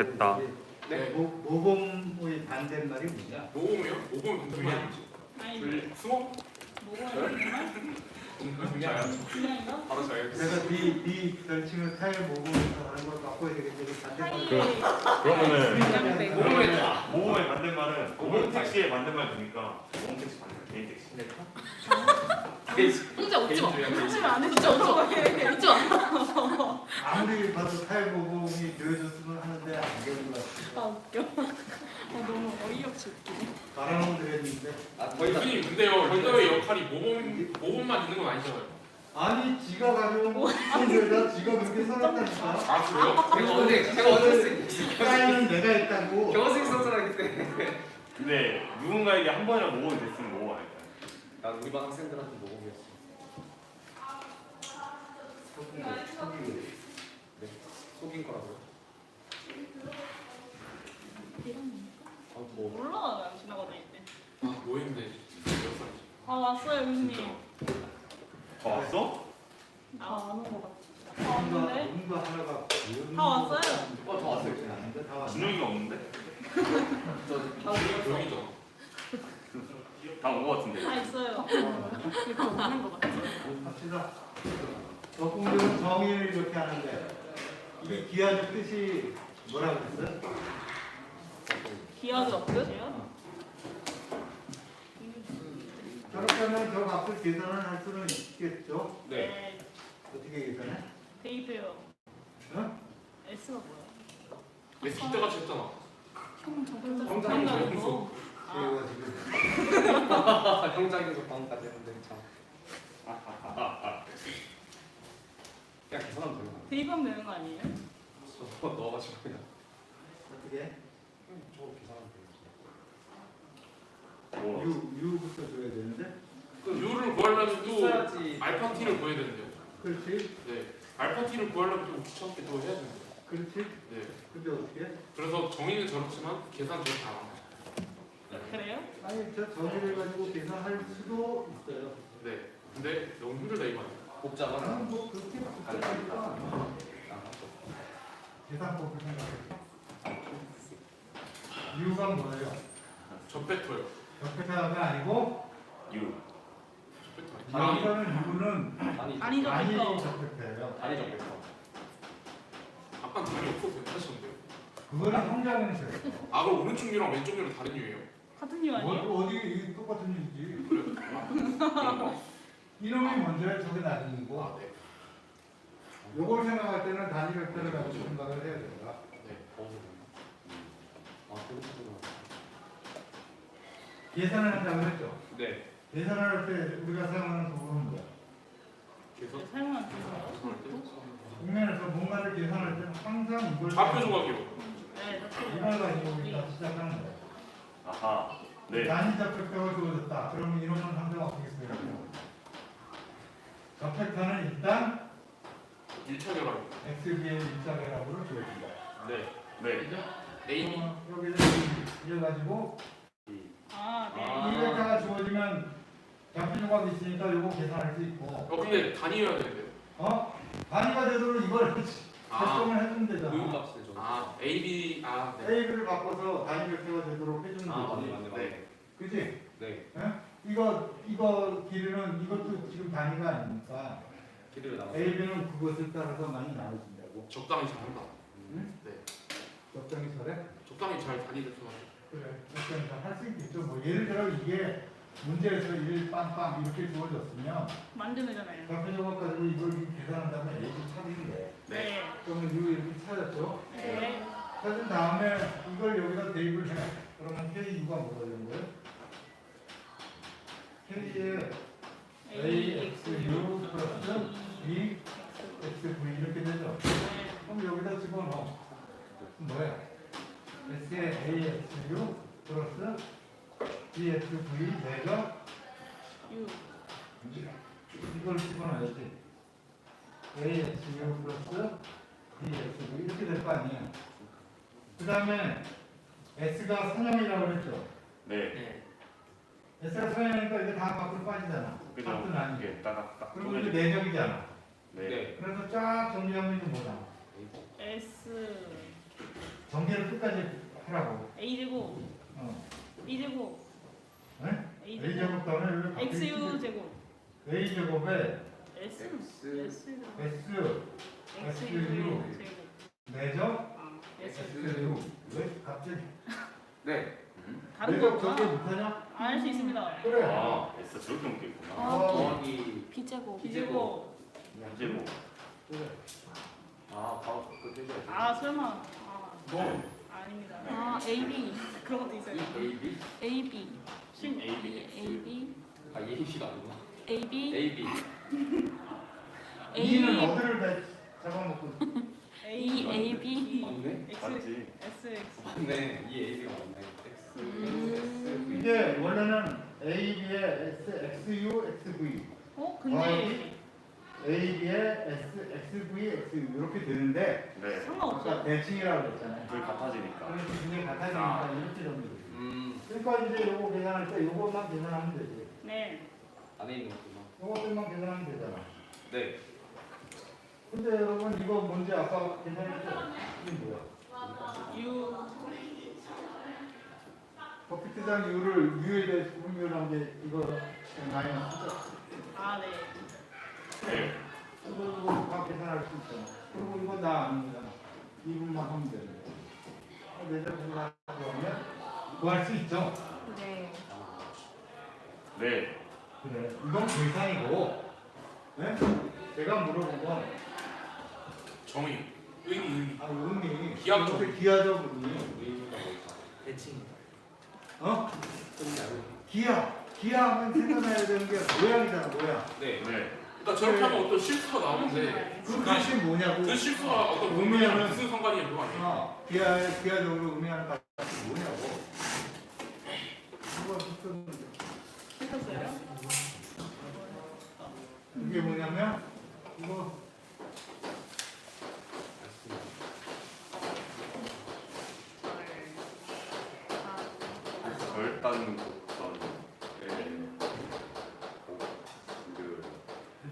됐다. 네. 모, 모범의 반대말이 뭐냐? 모범이요? 모범이 분명히 아니지. 아니? 뭐가 있나? 그냥? 바로 잘. 그래서 비, 비 별칭을 타일 모범에서 하는 걸 바꿔야 되겠는데 반대말 그러면은 모범이 모범의 반대말은 모범 택시의 반대말 되니까 모범 택시 반대말 개인 택시. 혼자 웃지 마. 웃지마 해. 진짜 웃지 마. 웃지 마. 아무리 봐도 타일 모범이 되어줬으면 하는데 안 되는 것 아 같아요 웃겨. 아 너무 어이없이 웃기네. 바라는 그랬는데 아 거의 다 교수님 근데요 현대의 역할이 모범 모범만 있는 건 아니잖아요. 아니 지가 가져온 손들다 지가 그렇게 써놨다니까. 아 그래요? 제가 어제 제가 어제 사인은 내가 있다고. 경호생 선수라기 때문에. 근데 누군가에게 한 번이라도 모범이 됐으면 모범 아닐까요? 난 우리 반 학생들한테 모범이었어 속인 거, 속이고. 네 속인 거라고요? 아뭐 몰라 지나가다 이때. 아 뭐했는데 몇 살이지? 아 왔어요 교수님. 다 왔어? 아안온것 같아. 아 뭔가 왔는데? 뭔가 하나가 다 왔어요. 어저 왔어요 아닌데 다 왔어 준혁이가 없는데? 다온거 같은데. 다 있어요. 이렇게 없는 것 같아. 합시다 적공들은 정의를 이렇게 하는데 이게 기하의 뜻이 뭐라고 그랬어요? 기하드 없어요? 저렇게 하면 저 값을 계산을 할 수는 있겠죠? 네 어떻게 계산해? 데이트요. 어? S가 뭐야? 내 진짜 같이 했잖아. 형 저번에 형장이 생각나는 무슨- 거. 아 지금 형장에서 방까지 했는데 참 그냥 계산하면 되는 거 대입하면 되는 거 아니에요? 넣어가지고 그냥 어떻게 해? 응, 저거 뭐 U, U부터 줘야 되는데 U를 구하려면 또 써야지 알파 T를 구해야 되는데요. 그렇지? 네. 알파 T를 구하려면 또 귀찮게 또 해야 되는데. 그렇지? 네. 근데 어떻게 해? 그래서 정의는 저렇지만 계산 저렇게 안 합니다. 그래요? 아니 저 정의를 가지고 계산할 수도 있어요 네. 근데 너무 힘들다 이거 아니에요? 복잡하나? 나는 뭐 그렇게 복잡하니까 계산법을 생각해 U가 뭐예요? 접배터요. 적폐타가 아니고 아니에요? U라는 U는 아니 아니죠. 많이 적폐터. 적폐타예요 아니 적겠어 아까 단이 없어도 하셨는데요. 그거는 성장에서 아 그럼 오른쪽 류랑 왼쪽 류랑 다른 류예요? 같은 유 아니에요? 뭐, 어디 이게 똑같은 일이지 그래요? 아, 그런 거? 이놈이 먼저야 저게 나중이고 아 네. 요걸 생각할 때는 단위 벡터를 가지고 생각을 해야 된다 네. 아 그렇구나 계산을 한다고 했죠 네 계산을 할 때 우리가 사용하는 도구는 뭐야? 네, 사용하는 거예요? 때 국면에서 뭔가를 계산할 때는 항상 이걸 좌표 조각이요. 네, 이걸 가지고 우리가 시작하는 거야 아하. 네. 단위 좌표표가 주어졌다 그러면 이놈은 항상 어떻게 써요? 좌표표는 일단 1차 결합. XB의 일자계라고를 주어진다 네. 네. A 어, 여기를 이래가지고 아, 네. 아. 이 벡터가 주어지면 조각이 있으니까 요거 계산할 수 있고 어 근데 단위여야 되는데요. 어? 단위가 되도록 이걸 아. 결정을 해주면 되잖아 의무값이 되죠 아 A B 아 네. A를 바꿔서 단위 벡터가 되도록 해주면 아 맞네 되지 맞네 맞네 네. 그지? 네 이거 이거 길이는 이것도 지금 단위가 아니니까 길이를 나눠 A, B는 그것을 따라서 많이 나눠진다고 적당히 잘한다. 응? 네. 적당히 잘해? 적당히 잘 단위를 좀 그래 적당히 잘할수 있겠죠 뭐 예를 들어 이게 문제에서 1 빵빵 이렇게 주어졌으면 만드는 거잖아요. 좌표 조각 가지고 이걸 계산한다면 A 찾는 데 네. 그러면 U 이렇게 찾았죠? 네. 찾은 다음에 이걸 여기다 대입을 해 그러면 K, U가 뭐가 되는 거예요? K에 A, X, U 플러스 B, X, V 이렇게 되죠? 네. 그럼 여기다 집어넣어. 뭐야? S에 A, X, U 플러스 B, X, V 내가 유. 이걸 집어넣어야지. A, X, U 플러스 B, X, V 이렇게 될 거 아니야. 그 다음에 S가 선형이라고 그랬죠? 네. 네. S가 선형이니까 이게 다 밖으로 빠지잖아. 그죠? 밖은. 이게 딱 딱 그럼 이게 쪼개져. 내적이잖아. 네. 네 그래서 쫙 정리하면 이게 뭐야? S. 전개를 끝까지 하라고. A 제곱, 어. B 제곱, 네? A A 제곱, 제곱 다음에 여기 XU 있지. 제곱, A 제곱에 S, X S, S XU XU. 제곱. 내적 아, S. XU 왜 갑자기 네. 다른 내적 전개. 못하냐? 알수 있습니다. 그래. 아 S 저렇게 먹겠구나. 어. 더하기 B 제곱, B 제곱. 제곱. 이제 뭐 그래. 아 바로 그거 해줘야지. 아 설마. 아, 뭐? 아닙니다. 아, AB, 그런 것도 있어요. A B AB, 신 A B X AB, 아 A B가 아니구나. AB, A B E는 A, 어디를 다 잡아먹고 E, A, B. 맞네. X, 맞지? S, X. 맞네. 이 A B가 맞네. X 음. 이게 원래는 A, B의 S, XU, XV 어? 근데 A, B의 S, XV, XU 이렇게 되는데 네. 아까 대칭이라고 그랬잖아요 둘이 같아지니까. 그래서 그게 같아지니까 이렇게 정도 음 그러니까 이제 요거 계산할 때 요것만 계산하면 되지 네. 안에 있는 것구나. 요것들만 계산하면 되잖아 네. 근데 여러분 이거 뭔지 아까 계산했죠? 이게 뭐야? U 버피트장 U를 U에 대해 분류한 게 이거 마이너스죠? 아 네. 네. 이거 이거 다 계산할 수 있잖아 그리고 이건 나 아니잖아 2분만 하면 되는데 내장 분할하고 하면 구할 수 있죠? 네. 네. 그래 이건 계산이고 네? 제가 물어본 건 정의, 의미, 의미. 아, 의미 기하적. 이렇게 기하적 의미 의미가 뭘까? 대칭. 어? 기하 기하하면 생각해야 되는 게 모양이잖아 모양 네. 네. 일단 저렇게 하면 어떤 실수가 나오는데 그 뜻이 뭐냐고 그 실수가 어떤 의미는- 의미랑 무슨 상관이 있는 거 아니에요? 어, 기하, 기하적으로 의미하는 것이 뭐냐고 이거 무슨 했었어요? 이게 뭐냐면 이거 절단 곡선.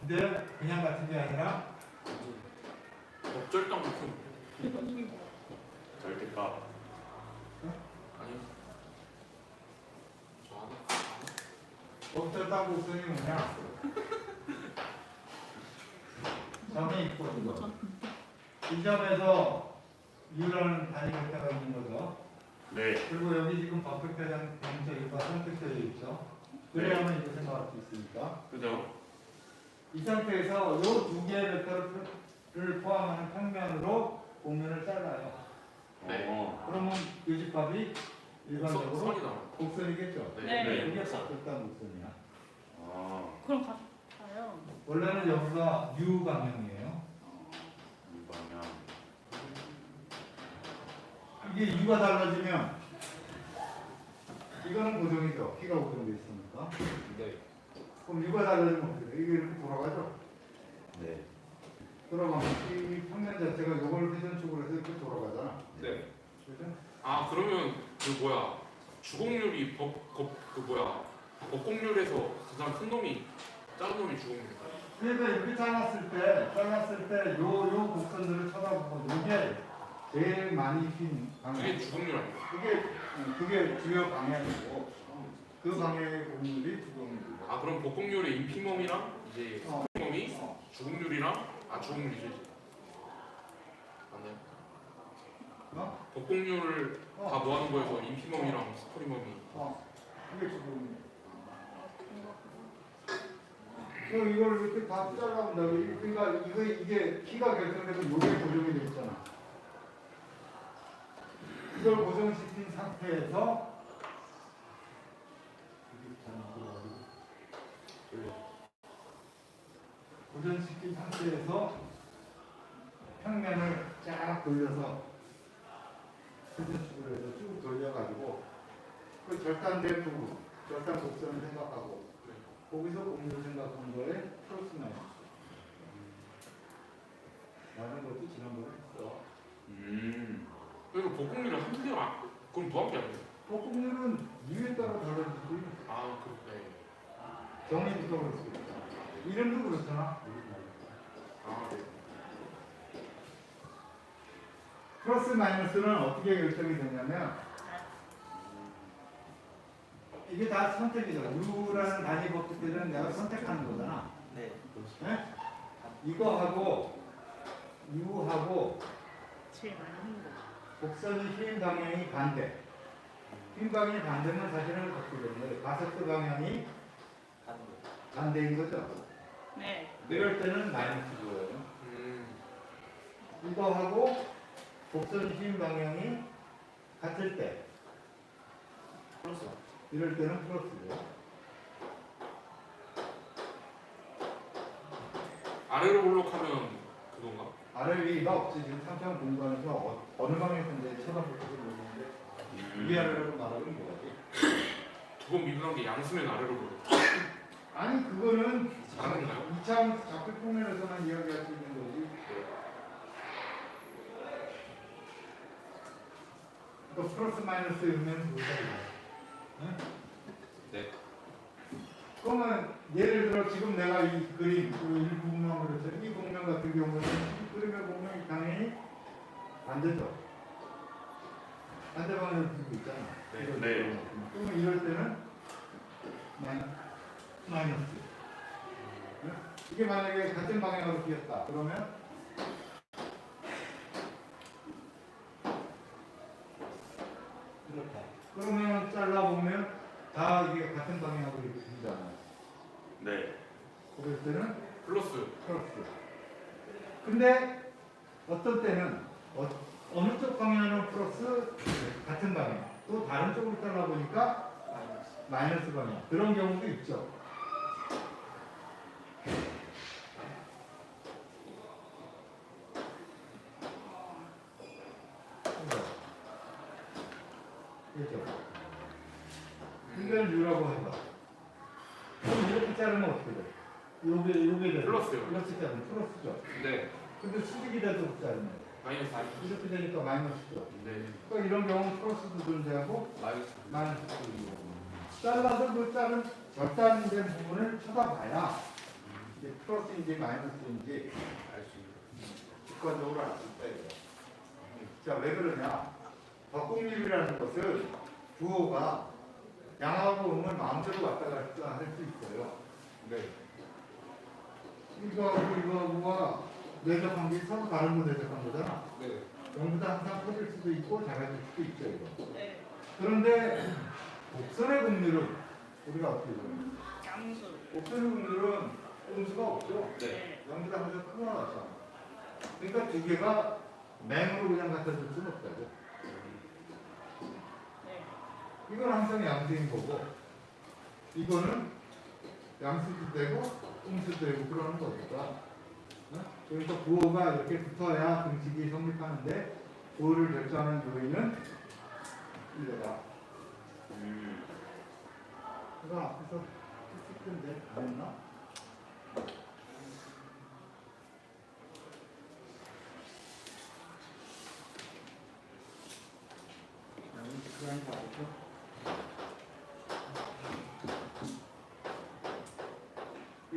근데 그냥 같은 게 아니라 적절당 무슨 절대값. 아니. 저 하나. 어쩌다 곡선이 뭐냐 점이 이거 이 점에서 U라는 단위 벡터가 있는 거죠 네. 그리고 여기 지금 버프테장 대응적이가 선택되어 있죠 그래야만 이거 생각할 수 있으니까 그죠? 이 상태에서 이 두 개의 벡터를 포함하는 평면으로 공면을 잘라요 네. 어. 그러면 요집합이 일반적으로 선이 나와. 곡선이겠죠 네. 네. 이게 적절한 곡선이야 아. 그럼 같아요. 원래는 여기가 U 방향이에요 이 방향. 이게 U가 달라지면 이거는 고정이죠 키가 고정돼 있으니까 네. 그럼 U가 달라지면 어떻게 돼? 이게 이렇게 돌아가죠 네. 돌아가면 이 평면 자체가 이걸 회전축으로 해서 이렇게 돌아가잖아 네. 그죠? 아 그러면 그 뭐야 주곡률이 법그 뭐야 법곡률에서 가장 큰 놈이 작은 놈이 주곡률인가요? 그러니까 이렇게 잘랐을 때, 잘랐을 때, 요, 요 곡선들을 쳐다보고, 요게 제일 많이 핀 방향. 그게 주곡률 아니에요? 그게, 응, 그게 주요 방향이고, 그 방향의 곡률이 주곡률이고. 아 그럼 복곡률의 인피멈이랑 이제 어. 스피멈이 어, 주곡률이랑 아 이제. 맞나요? 어? 복곡률을 어. 다 모아놓은 거에서 인피멈이랑 스포리멈이 어, 그게 주곡률. 그럼 이걸 이렇게 다 잘라본다. 그러니까 이거, 이게 키가 결정돼서 요게 고정이 돼 있잖아. 이걸 고정시킨 상태에서 이게 잘 들어가지고. 고정시킨 상태에서 평면을 쫙 돌려서 회전축으로 해서 쭉 돌려가지고 그 절단된 부분, 절단 곡선을 생각하고 거기서 공유 생각한 거에 마이너스 라는 것도 지난번에 했어 음. 그리고 복곡률을 한 개가 안- 그럼 무한개 아니에요? 복음률은 이유에 따라 달라지지 아 그렇네 수 있다 이름도 그렇잖아 아 네. 플러스 마이너스는 어떻게 결정이 되냐면 이게 다 선택이죠. U라는 단위 법칙들은 내가 선택하는 거잖아. 네. 네? 이거하고 U하고 제일. 곡선이 흰 방향이 반대. 흰 방향이 반대면 사실은 되는데 가속도 방향이. 반대인 거죠. 네. 이럴 때는 마이너스 줘요. 음. 이거하고 곡선이 흰 방향이 같을 때 플러스. 이럴 때는 플러스고요. 아래로 올라가면 그건가? 아래 위가 없지 지금 상평 공간에서 어, 어느 방향인지 쳐다볼지도 모르는데 음. 위아래로 말하면 뭐지? 두번 미분한 게 양수면 아래로 보여. 아니 그거는 다른가요? 이차원 좌표 평면에서만 이야기할 수 있는 거지. 또 플러스 마이너스면 뭐다 응? 네. 그러면 예를 들어 지금 내가 이 그림 그 일국면 그랬죠. 이 국면 같은 경우는 이 그림의 보면 당연히 반대죠. 반대 방향으로 들고 있잖아. 네. 이럴 네. 그러면 이럴 때는 마이- 마이너스. 응? 이게 만약에 같은 방향으로 비었다. 그러면 이렇게. 그러면 잘라보면 다 이게 같은 방향으로 이렇게 비잖아. 네. 그럴 때는 플러스. 플러스. 근데 어떤 때는 어, 어느 쪽 방향은 플러스 같은 방향 또 다른 쪽으로 잘라보니까 마이너스 방향 그런 경우도 있죠. 이걸 유라고 해봐. 그럼 이렇게 자르면 어떻게 돼? 요게 요게 돼. 플러스요. 이렇게 자르면 플러스죠. 네. 근데 수직이 돼서 자르면 마이너스. 이렇게 되니까 마이너스죠. 네. 그러니까 이런 경우는 플러스도 존재하고 마이너스. 마이너스도 존재하고. 잘라서 그 자른 절단된 부분을 쳐다봐야 이게 플러스인지 마이너스인지 알수 있는. 직관적으로 알 수 있다 이거. 자, 왜 그러냐? 덕공립이라는 것은 주어가 양하고 음을 마음대로 왔다 갔다 할 수 있어요. 네. 이거하고 이거하고가 내적 관계 서로 다른 거 내적한 거잖아. 네. 영보다 항상 커질 수도 있고 작아질 수도 있죠, 이거. 네. 그런데 곡선의 곡률은 우리가 어떻게 보냐? 양수. 곡선의 곡률은 음수가 없죠. 네. 영보다 항상 크거나 같잖아. 그러니까 두 개가 맹으로 그냥 갖다 줄 수는 없다고. 네. 이건 항상 양수인 거고 이거는 양수도 되고 음수도 되고 그러는 거니까 어? 그러니까 부호가 이렇게 붙어야 등식이 성립하는데 부호를 결정하는 요인은 이거다 음. 이거 앞에서 했을 텐데 안 했나? 여기 그런 거 알죠?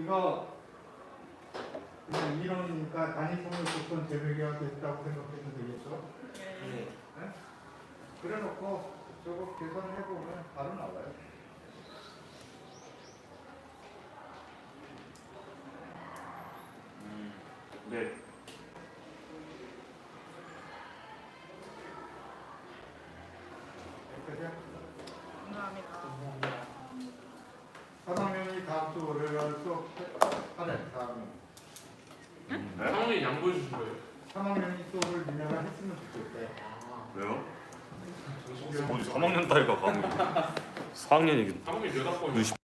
이거 그냥 이론이니까 단위성을 조건 재배기가 됐다고 생각해도 되겠죠? 네. 네. 그래 놓고 저거 계산해 보면 바로 나와요. 음. 네. 3학년이 수업을 니네가 했으면 좋겠대. 왜요? 정신 어디 3학년 딸과 과목이 4학년이 상원이 몇 학번이요? 유십